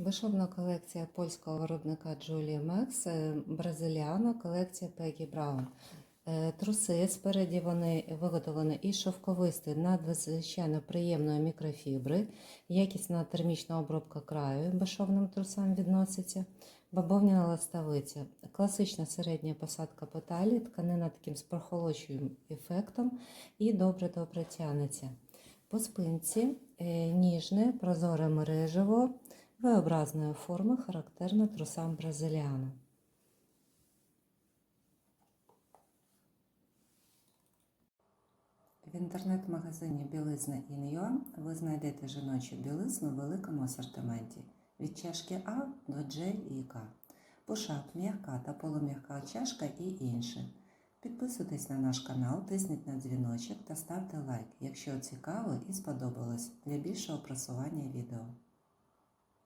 Безшовна колекція польського виробника Julia Max, е, Бразиліано, колекція Peggy Brown. Е, Труси спереді вони виготовлені із шовковистої надзвичайно приємної мікрофібри, якісна термічна обробка краю безшовним трусам відноситься, бавовняна ластовиця, класична середня посадка по тканина таким з прохолодчим ефектом і добре-добре тянеться. По спинці е, ніжне, прозоре мережево, V-образної форми, характерне трусам бразиліано. В інтернет-магазині білизна Ін'Юа ви знайдете жіночу білизну в великому асортименті від чашки А до Дж і К, пушак, м'яка та полум'яка чашка і інше. Підписуйтесь на наш канал, тисніть на дзвіночок та ставте лайк, якщо цікаво і сподобалось для більшого просування відео.